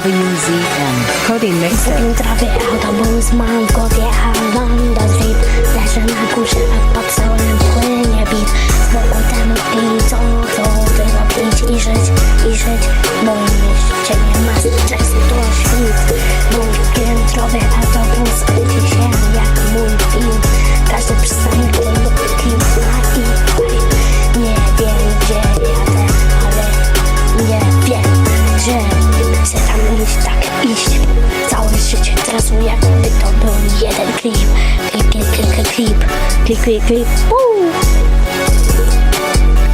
WZM. Cody Mixtape. Piętrawy autobus mam w głowie, a London Street Leżę na górze, a pod sołem płynie beat Z boku temu i co chcą wyrobić i żyć, i żyć Mój mieście nie klip, klip, klip, klip uuu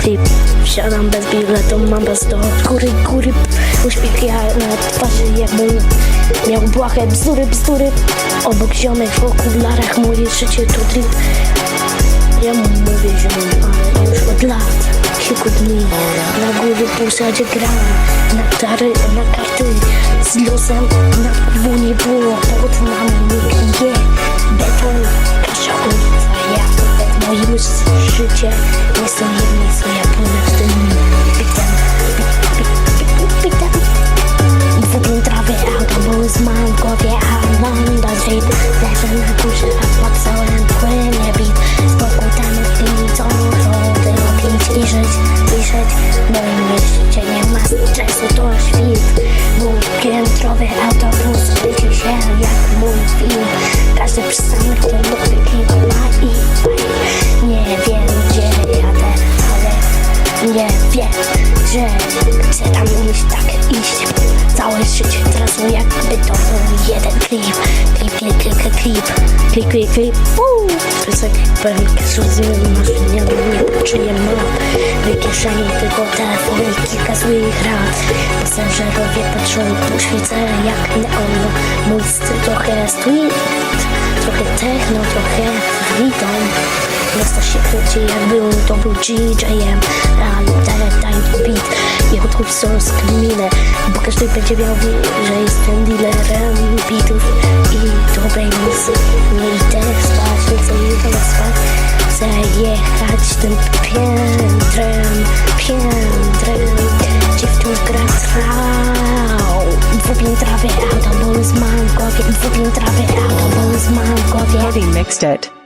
Klip Wsiadam bez biletu, mam bez do góry, góry Uśmiech ja na twarzy jakbym miał błahe bzdury, bzdury. Obok ziomek w okularach, moje życie to drip. Ja mu mówię ziom, ale już od lat, kilku dni Na góry półsadzie grałem, na tary, na karty Z losem na podwójnie nie było, pod nami nikt życie. Nie są jedni, co ja płynę w tym bitem Bitem, Dwupiętrowy autobus mam w głowie, a London Street Leżę na górze, a pod całym płynie beat Z boku temu i co chcą wyrobić i żyć, i żyć. Moim mieście nie ma stresu, to świt. Mój piętrowy autobus kręci się jak mój film. Każdy przystanek to że chcę tam iść, tak iść. Całe życie trasuję, jakby to był jeden klip. Klip, klip, klip, klip, klip. Klip, klip, Plecak pewnie rozumiem, maszynie nie poczuję map W kieszeni tylko telefon i kilka złych rad. Pasażerowie patrzą tu świecę jak neon Mój styl trochę street Trochę techno, trochę freedom. Miasto się kręci jakby to był DJ-em beat Są skminę Bo każdy będzie miał że jestem dealerem beatów I dobrej muzyki Nie idę spać, nie chcę idę spać. Chcę jechać tym piętrem Piętrem. Gdzie w tym gra trwał. Dwupiętrowy autobus mam w głowie Dwupiętrowy autobus mam w głowie Mixed It.